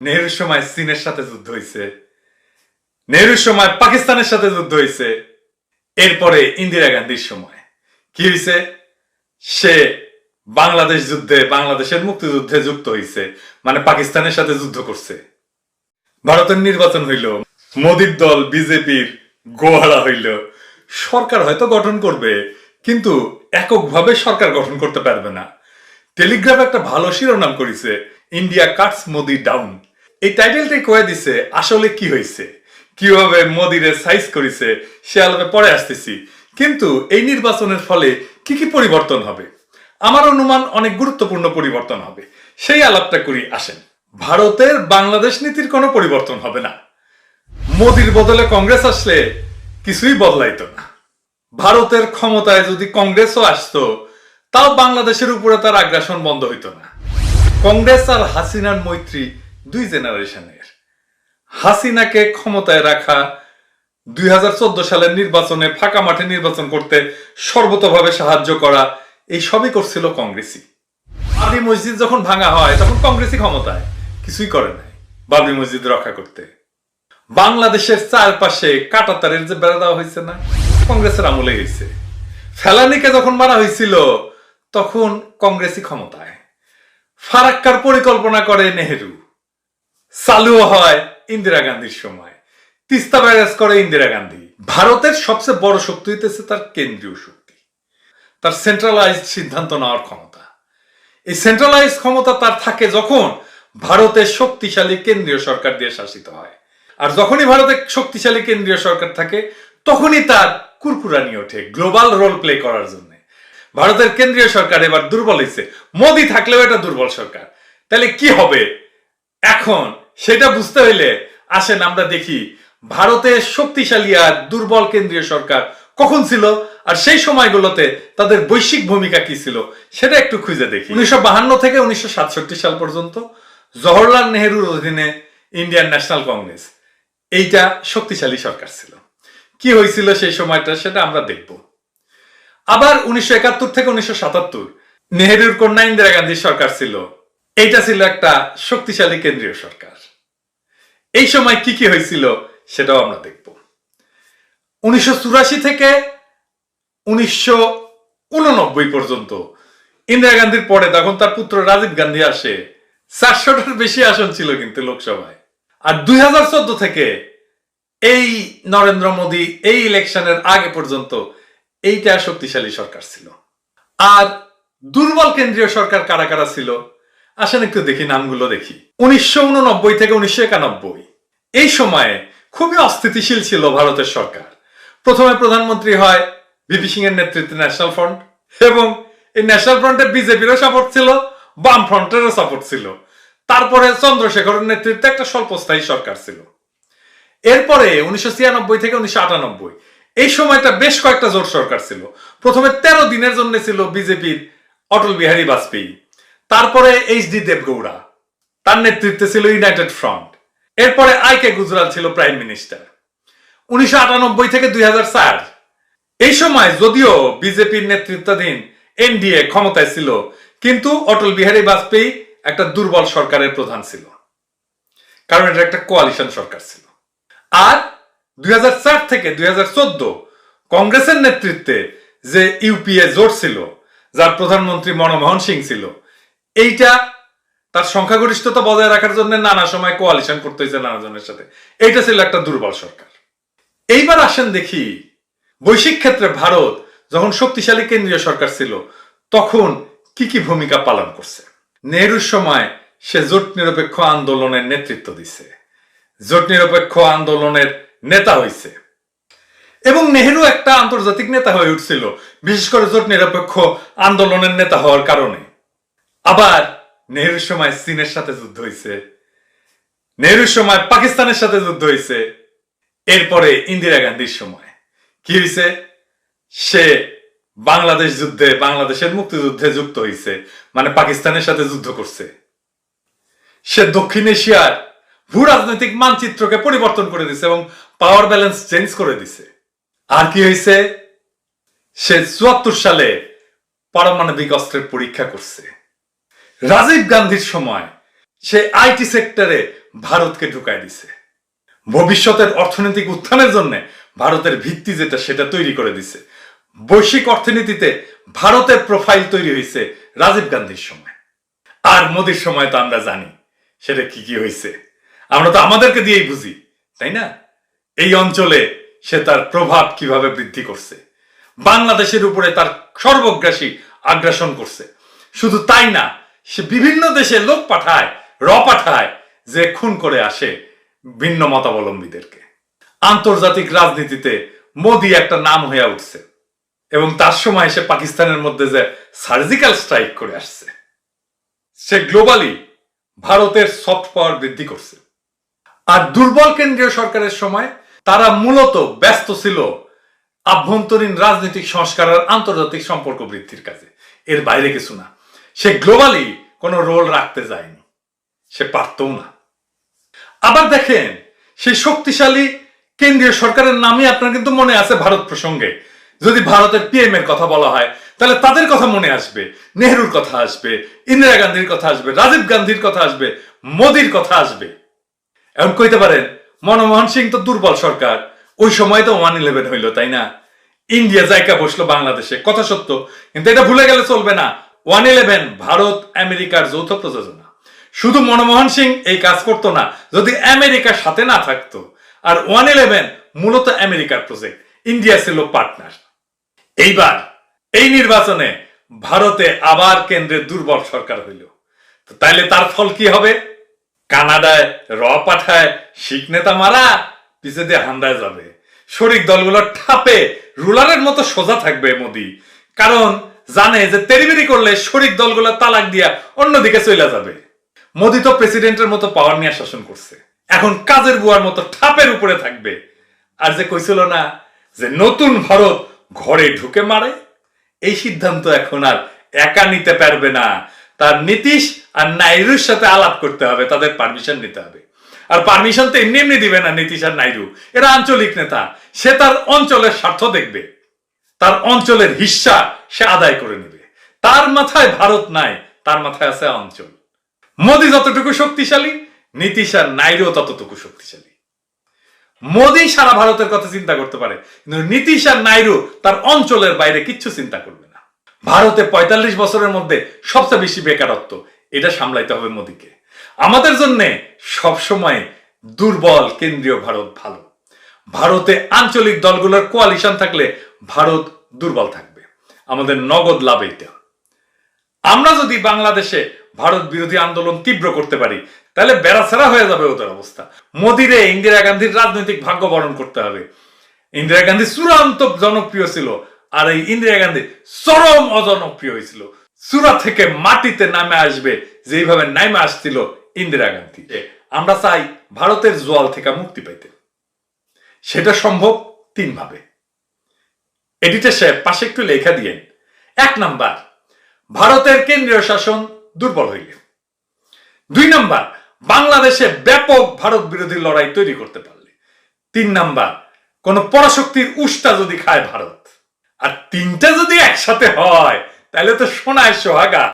নেহরুর সময় চীনের সাথে যুদ্ধ হয়েছে নেহরুর সময় পাকিস্তানের সাথে যুদ্ধ হয়েছে এরপরে ইন্দিরা গান্ধীর সময়। কি হয়েছে সে বাংলাদেশ যুদ্ধে, বাংলাদেশের মুক্তিযুদ্ধে যুক্ত হয়েছে মানে পাকিস্তানের সাথে যুদ্ধ করছে। ভারতের নির্বাচন হইল। মোদির দল, বিজেপির গোহারা হইল। সরকার হয়তো গঠন করবে, কিন্তু এককভাবে সরকার গঠন করতে পারবে না। টেলিগ্রাফ একটা ভালো শিরোনাম করেছে, ইন্ডিয়া কাটস মোদি ডাউন। এই টাইটেলটাই কয়ে দিছে, আসলে কি হয়েছে কীভাবে মোদিরে সাইজ করেছে, সে আলাপে পরে আসতেছি। কিন্তু এই নির্বাচনের ফলে কি কি পরিবর্তন হবে? আমার অনুমান অনেক গুরুত্বপূর্ণ পরিবর্তন হবে। সেই আলাপটা করি, আসেন। ভারতের বাংলাদেশ নীতির কোনো পরিবর্তন হবে না। মোদির বদলে কংগ্রেস আসলে কিছুই বদলাইতো না। ভারতের ক্ষমতায় যদি কংগ্রেসও আসতো, তাও বাংলাদেশের উপরে তার আগ্রাসন বন্ধ হইতো না। কংগ্রেস আর হাসিনার মৈত্রী দুই জেনারেশনের। হাসিনাকে ক্ষমতায় রাখা, দুই সালের নির্বাচনে ফাঁকা মাঠে নির্বাচন করতে সর্বতভাবে সাহায্য করা, এই সবই করছিল কংগ্রেসই। বাবরি মসজিদ যখন ভাঙা হয়, তখন কংগ্রেসই ক্ষমতায়, কিছুই করে নাই বাবরি মসজিদ রক্ষা করতে। বাংলাদেশের চারপাশে কাটাতারের যে বেড়া দেওয়া হয়েছে না, কংগ্রেসের আমলে হয়েছে। ফেলানিকে যখন মারা হয়েছিল, তখন কংগ্রেসই ক্ষমতায়। ফারাক্কার পরিকল্পনা করে নেহেরু। চালুও হয় ইন্দিরা গান্ধীর সময়। তিস্তা ব্যারেজ করে ইন্দিরা গান্ধী। ভারতের সবচেয়ে বড় শক্তি হইতেছে তার কেন্দ্রীয় শক্তি। তার সেন্ট্রালাইজড সিদ্ধান্ত নেওয়ার ক্ষমতা। এই সেন্ট্রালাইজ ক্ষমতা তার থাকে যখন ভারতের শক্তিশালী কেন্দ্রীয় সরকার দিয়ে শাসিত হয়। আর যখনই ভারতের শক্তিশালী কেন্দ্রীয় সরকার থাকে, তখনই তার কুরকুরানি ওঠে গ্লোবাল রোল প্লে করার জন্য। ভারতের কেন্দ্রীয় সরকার এবার দুর্বল হয়েছে মোদি থাকলেও এটা দুর্বল সরকার। তাহলে কি হবে? এখন সেটা বুঝতে হইলে আসেন আমরা দেখি ভারতের শক্তিশালী আর দুর্বল কেন্দ্রীয় সরকার কখন ছিল আর সেই সময়গুলোতে তাদের বৈশ্বিক ভূমিকা কি ছিল, সেটা একটু খুঁজে দেখি। উনিশশো থেকে উনিশশো সাতষট্টি সাল পর্যন্ত জওহরলাল নেহেরুর অধীনে ইন্ডিয়ান ন্যাশনাল কংগ্রেস, এইটা শক্তিশালী সরকার ছিল। কি হয়েছিল সেই সময়টা সেটা আমরা দেখব। আবার উনিশশো একাত্তর থেকে উনিশশো নেহেরুর কন্যা ইন্দিরা গান্ধীর সরকার ছিল। এইটা ছিল একটা শক্তিশালী কেন্দ্রীয় সরকার। এই সময় কি কি হয়েছিল সেটাও আমরা দেখব। উনিশশো চুরাশি থেকে উনিশশো উননব্বই পর্যন্ত ইন্দিরা গান্ধীর পরে তখন তার পুত্র রাজীব গান্ধী আসে। চারশোটার বেশি আসন ছিল কিন্তু লোকসভায়। আর দুই হাজার চোদ্দ থেকে এই নরেন্দ্র মোদী এই ইলেকশনের আগে পর্যন্ত এইটা শক্তিশালী সরকার ছিল। আর দুর্বল কেন্দ্রীয় সরকার কারা কারা ছিল? আসেন একটু দেখি নামগুলো দেখি। উনিশশো উননব্বই থেকে উনিশশো একানব্বই। এই সময়ে খুবই অস্থিতিশীল ছিল ভারতের সরকার। প্রথমে প্রধানমন্ত্রী হয় ভিপি সিং এর নেতৃত্বে ন্যাশনাল ফ্রন্ট এবং এই ন্যাশনাল ফ্রন্টের বিজেপিরও সাপোর্ট ছিল বাম ফ্রন্টেরও সাপোর্ট ছিল। তারপরে চন্দ্রশেখরের নেতৃত্বে একটা স্বল্পস্থায়ী সরকার ছিল। এরপরে উনিশশো ছিয়ানব্বই থেকে উনিশশো আটানব্বই, এই সময়টা বেশ কয়েকটা জোট সরকার ছিল। প্রথমে তেরো দিনের জন্য ছিল বিজেপির অটল বিহারী বাজপেয়ী। তারপরে এইচ ডি দেবগৌড়া তার নেতৃত্বে ছিল ইউনাইটেড ফ্রন্ট এরপরে আই কে গুজরাল ছিল প্রাইম মিনিস্টার উনিশশো আটানব্বই থেকে দুই এই সময় যদিও বিজেপির নেতৃত্বাধীন এনডিএ ক্ষমতায় ছিল, কিন্তু অটল বিহারী বাজপেয়ী একটা দুর্বল সরকারের প্রধান ছিল। কারণ এটা একটা কোয়ালিশন সরকার ছিল। আর দুই হাজার চার থেকে দুই হাজার চোদ্দ কংগ্রেসের নেতৃত্বে যে ইউপিএ জোট ছিল, যার প্রধানমন্ত্রী মনমোহন সিং ছিল এইটা তার সংখ্যাগরিষ্ঠতা বজায় রাখার জন্য নানা সময় কোয়ালিশন করতে হয়েছে নানা জনের সাথে। এইটা ছিল একটা দুর্বল সরকার। এইবার আসেন দেখি, বৈশ্বিক ক্ষেত্রে ভারত যখন শক্তিশালী কেন্দ্রীয় সরকার ছিল, তখন কি কি ভূমিকা পালন করছে? নেহরুর সময় সে জোট নিরপেক্ষ আন্দোলনের নেতৃত্ব দিছে। জোট নিরপেক্ষ আন্দোলনের নেতা হয়েছে এবং নেহেরু একটা আন্তর্জাতিক নেতা হয়ে উঠছিল, বিশেষ করে জোট নিরপেক্ষ আন্দোলনের নেতা হওয়ার কারণে। আবার নেহরুর সময় চীনের সাথে যুদ্ধ হয়েছে নেহরুর সময় পাকিস্তানের সাথে যুদ্ধ হয়েছে এরপরে ইন্দিরা গান্ধীর সময়। কি হয়েছে সে বাংলাদেশ যুদ্ধে, বাংলাদেশের মুক্তিযুদ্ধে যুক্ত হয়েছে মানে পাকিস্তানের সাথে যুদ্ধ করছে। সে দক্ষিণ এশিয়ার ভূ রাজনৈতিক মানচিত্রকে পরিবর্তন করে দিছে এবং পাওয়ার ব্যালেন্স চেঞ্জ করে দিছে। আর কি হয়েছে সে চুয়াত্তর সালে পারমাণবিক অস্ত্রের পরীক্ষা করছে। রাজীব গান্ধীর সময় সে আইটি সেক্টরে ভারতকে ঢুকায় দিছে। ভবিষ্যতের অর্থনৈতিক উত্থানের জন্য ভারতের ভিত্তি যেটা, সেটা তৈরি করে দিছে। বৈশ্বিক অর্থনীতিতে ভারতের প্রোফাইল তৈরি হয়েছে রাজীব গান্ধীর সময়। আর মোদির সময় তো আমরা জানি সেটা কি কি হয়েছে আমরা তো আমাদেরকে দিয়েই বুঝি, তাই না? এই অঞ্চলে সে তার প্রভাব কীভাবে বৃদ্ধি করছে। বাংলাদেশের উপরে তার সর্বগ্রাসী আগ্রাসন করছে। শুধু তাই না সে বিভিন্ন দেশে লোক পাঠায়, র পাঠায়, যে খুন করে আসে ভিন্ন মতাবলম্বীদেরকে। আন্তর্জাতিক রাজনীতিতে মোদি একটা নাম হয়ে উঠছে এবং তার সময় সে পাকিস্তানের মধ্যে যে সার্জিক্যাল স্ট্রাইক করে আসছে, সে গ্লোবালি ভারতের সফট পাওয়ার বৃদ্ধি করছে। আর দুর্বল কেন্দ্রীয় সরকারের সময় তারা মূলত ব্যস্ত ছিল আভ্যন্তরীণ রাজনৈতিক সংস্কার আর আন্তর্জাতিক সম্পর্ক বৃদ্ধির কাজে। এর বাইরে কিছু না। সে গ্লোবালি কোনো রোল রাখতে যায়নি। সে পারতও না। আবার দেখেন সেই শক্তিশালী কেন্দ্রীয় সরকারের নামই আপনার কিন্তু মনে আছে ভারত প্রসঙ্গে। যদি ভারতের পিএম এর কথা বলা হয়, তাহলে তাদের কথা মনে আসবে। নেহরুর কথা আসবে, ইন্দিরা গান্ধীর কথা আসবে, রাজীব গান্ধীর কথা আসবে, মোদির কথা আসবে। এখন কইতে পারেন, মনমোহন সিং তো দুর্বল সরকার। ওই সময় তো ওয়ান ইলেভেন হইল, তাই না? ইন্ডিয়া জায়গা বসল বাংলাদেশে, কথা সত্য। কিন্তু এটা ভুলে গেলে চলবে না। ওয়ান ইলেভেন, ভারত, আমেরিকার যৌথ প্রযোজনা। শুধু মনমোহন সিং এই কাজ করতো না, যদি আমেরিকার সাথে না থাকতো। আর ওয়ান ইলেভেন মূলত আমেরিকার প্রজেক্ট ইন্ডিয়া ছিল পার্টনার এইবার এই নির্বাচনে ভারতে আবার কেন্দ্রের দুর্বল সরকার হইল। তাইলে তার ফল কি হবে? কানাডায় র পাঠায় শিখ নেতা মারা পিছে দিয়ে হান্দায় যাবে। শরিক দলগুলো ঠাপে, রুলারের মতো সোজা থাকবে মোদি। কারণ জানে যে তেরিবেরি করলে শরিক দলগুলো তালাক দিয়া অন্যদিকে চলে যাবে। মোদি তো প্রেসিডেন্টের মতো পাওয়ার নিয়ে শাসন করছে। এখন কাজের বুয়ার মতো ঠাপের উপরে থাকবে। আর যে কইছিল না যে নতুন ভারত ঘরে ঢুকে মারে, এই সিদ্ধান্ত এখন আর একা নিতে পারবে না। তার নীতিশ আর নাইরুর সাথে আলাপ করতে হবে, তাদের পারমিশন নিতে হবে। আর পারমিশন তো এমনি এমনি দিবে না নীতিশ আর নাইরু। এরা আঞ্চলিক নেতা, সে তার অঞ্চলের স্বার্থ দেখবে। তার অঞ্চলের হিস্সা সে আদায় করে নেবে। তার মাথায় ভারত নাই, তার মাথায় আছে অঞ্চল। মোদি যতটুকু শক্তিশালী নীতিশ আর নাইরু ততটুকু শক্তিশালী। মোদি সারা ভারতের কথা চিন্তা করতে পারে, কিন্তু নীতিশ আর নাইরু তার অঞ্চলের বাইরে কিচ্ছু চিন্তা করবে না। ভারতে পঁয়তাল্লিশ বছরের মধ্যে সবচেয়ে বেশি বেকারত্ব, এটা সামলাইতে হবে মোদিকে। আমাদের জন্য সবসময় দুর্বল, কেন্দ্রীয় ভারত ভালো। ভারতে আঞ্চলিক দলগুলোর কোয়ালিশন থাকলে ভারত দুর্বল থাকবে। আমাদের নগদ লাভ এইটা। আমরা যদি বাংলাদেশে ভারত বিরোধী আন্দোলন তীব্র করতে পারি তাহলে বেড়াছাড়া হয়ে যাবে ওদের অবস্থা। মোদিরে ইন্দিরা গান্ধীর রাজনৈতিক ভাগ্য বরণ করতে হবে। ইন্দিরা গান্ধী চূড়ান্ত জনপ্রিয় ছিল আর এই ইন্দিরা গান্ধী চরম অজনপ্রিয় হয়েছিল। চূড়া থেকে মাটিতে নামে আসবে যেইভাবে নামে আসছিল ইন্দিরা গান্ধী। আমরা চাই ভারতের জোয়াল থেকে মুক্তি পাইতে। সেটা সম্ভব তিন ভাবে এডিটর সাহেব, পাশে একটু লেখা দিয়েন এক নাম্বার, ভারতের কেন্দ্রীয় শাসন দুর্বল হইলে। দুই নাম্বার, বাংলাদেশে ব্যাপক ভারত বিরোধী লড়াই তৈরি করতে পারলে। তিন নাম্বার, কোন পরাশক্তির উষ্টা যদি খায় ভারত। আর তিনটা যদি একসাথে হয়, তাহলে তো সোনায় সোহাগা।